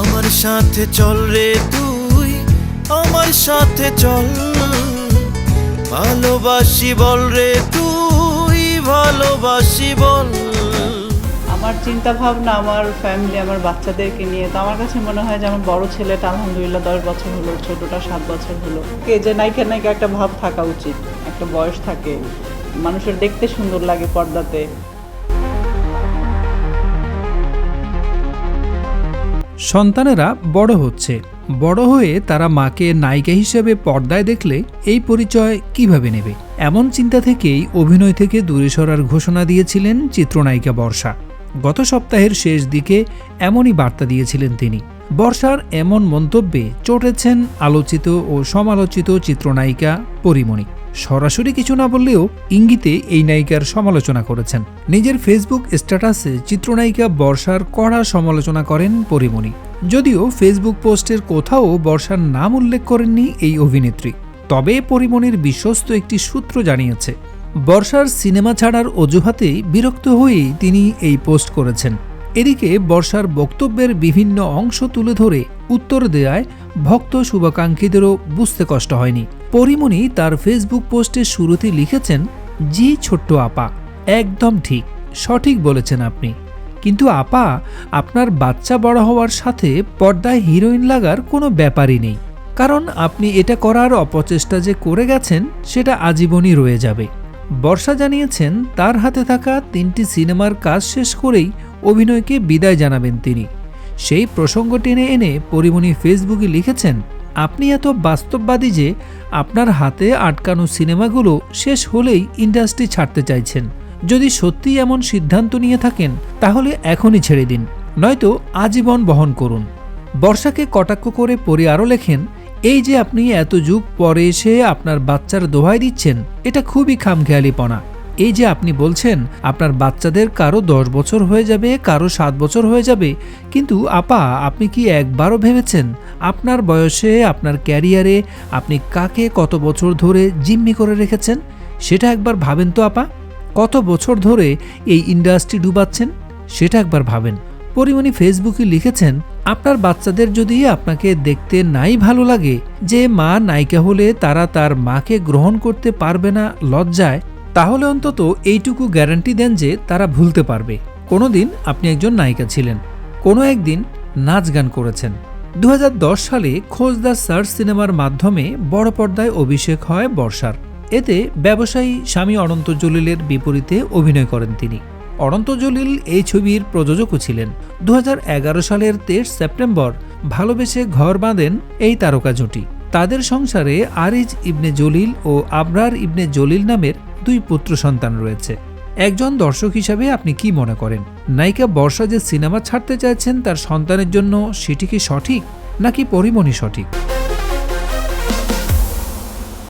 আমার সাথে চল রে তুই, আমার সাথে চল। ভালোবাসি বল রে তুই, ভালোবাসি বল। আমার চিন্তা ভাবনা আমার ফ্যামিলি আমার বাচ্চাদেরকে নিয়ে, তো আমার কাছে মনে হয় যে আমার বড় ছেলেটা আলহামদুলিল্লাহ দশ বছর হলো, ছোটটা সাত বছর হলো। কে যে নায়িকা নায়িকা একটা ভাব থাকা উচিত, একটা বয়স থাকে। মানুষের দেখতে সুন্দর লাগে পর্দাতে। সন্তানেরা বড় হচ্ছে। বড় হয়ে তারা মাকে নায়িকা হিসেবে পর্দায় দেখলে এই পরিচয় কীভাবে নেবে? এমন চিন্তা থেকেই অভিনয় থেকে দূরে সরার ঘোষণা দিয়েছিলেন চিত্রনায়িকা বর্ষা। গত সপ্তাহের শেষ দিকে এমনই বার্তা দিয়েছিলেন তিনি। বর্ষার এমন মন্তব্যে চটেছেন আলোচিত ও সমালোচিত চিত্রনায়িকা পরিমণি। সরাসরি কিছু না বললেও ইঙ্গিতে এই নায়িকার সমালোচনা করেছেন। নিজের ফেসবুক স্ট্যাটাসে চিত্রনায়িকা বর্ষার কড়া সমালোচনা করেন পরিমণি। যদিও ফেসবুক পোস্টের কোথাও বর্ষার নাম উল্লেখ করেননি এই অভিনেত্রী। তবে পরিমণির বিশ্বস্ত একটি সূত্র জানিয়েছে, বর্ষার সিনেমা ছাড়ার অজুহাতে বিরক্ত হয়েই তিনি এই পোস্ট করেছেন। এদিকে বর্ষার বক্তব্যের বিভিন্ন অংশ তুলে ধরে উত্তর দেয়ায় ভক্ত শুভাকাঙ্ক্ষীদেরও বুঝতে কষ্ট হয়নি। পরিমণি তার ফেসবুক পোস্টের শুরুতে লিখেছেন, জি ছোট্ট আপা, একদম ঠিক, সঠিক বলেছেন আপনি। কিন্তু আপা, আপনার বাচ্চা বড় হওয়ার সাথে পর্দায় হিরোইন লাগার কোনো ব্যাপারই নেই। কারণ আপনি এটা করার অপচেষ্টা যে করে গেছেন, সেটা আজীবনই রয়ে যাবে। বর্ষা জানিয়েছেন, তার হাতে থাকা তিনটি সিনেমার কাজ শেষ করেই অভিনয়কে বিদায় জানাবেন তিনি। সেই প্রসঙ্গ টেনে এনে পরিমণি ফেসবুকে লিখেছেন আপনি এত বাস্তববাদী যে আপনার হাতে আটকানো সিনেমাগুলো শেষ হলেই ইন্ডাস্ট্রি ছাড়তে চাইছেন। যদি সত্যি এমন সিদ্ধান্ত নিয়ে থাকেন, তাহলে এখনই ছেড়ে দিন, নয়তো আজীবন বহন করুন। বর্ষাকে কটাক্ষ করে পরে আরও লেখেন, এই যে আপনি এত যুগ পরে এসে আপনার বাচ্চার দোহাই দিচ্ছেন, এটা খুবই খামখেয়ালিপনা। এই যে আপনি বলছেন, আপনার বাচ্চাদের কারও দশ বছর হয়ে যাবে, কারও সাত বছর হয়ে যাবে, কিন্তু আপা, আপনি কি একবারও ভেবেছেন আপনার বয়সে, আপনার ক্যারিয়ারে আপনি কাকে কত বছর ধরে জিম্মি করে রেখেছেন? সেটা একবার ভাবেন তো আপা। কত বছর ধরে এই ইন্ডাস্ট্রি ডুবাচ্ছেন? সেটা একবার ভাবেন। পরিমণি ফেসবুকে লিখেছেন, আপনার বাচ্চাদের যদি আপনাকে দেখতে নাই ভালো লাগে, যে মা নায়িকা হলে তারা তার মাকে গ্রহণ করতে পারবে না লজ্জায় তাহলে অন্তত এইটুকু গ্যারান্টি দেন যে তারা ভুলতে পারবে। কোনোদিন আপনি একজন নায়িকা ছিলেন। কোনো একদিন নাচ গান করেছেন। দু হাজার দশ সালে খোঁজ দ্য সার্চ সিনেমার মাধ্যমে বড় পর্দায় অভিষেক হয় বর্ষার। এতে ব্যবসায়ী স্বামী অনন্ত জলিলের বিপরীতে অভিনয় করেন তিনি। অনন্ত জলিল এই ছবির প্রযোজকও ছিলেন। দু হাজার এগারো সালের তেইশ সেপ্টেম্বর ভালোবেসে ঘর বাঁধেন এই তারকা জুটি তাদের সংসারে আরিজ ইবনে জলিল ও আবরার ইবনে জলিল নামের দুই পুত্র সন্তান রয়েছে। একজন দর্শক হিসাবে আপনি কি মনে করেন? নায়িকা বর্ষা যে সিনেমা ছাড়তে চাইছেন তার সন্তানের জন্য সেটি কি সঠিক নাকি পরিমণি সঠিক?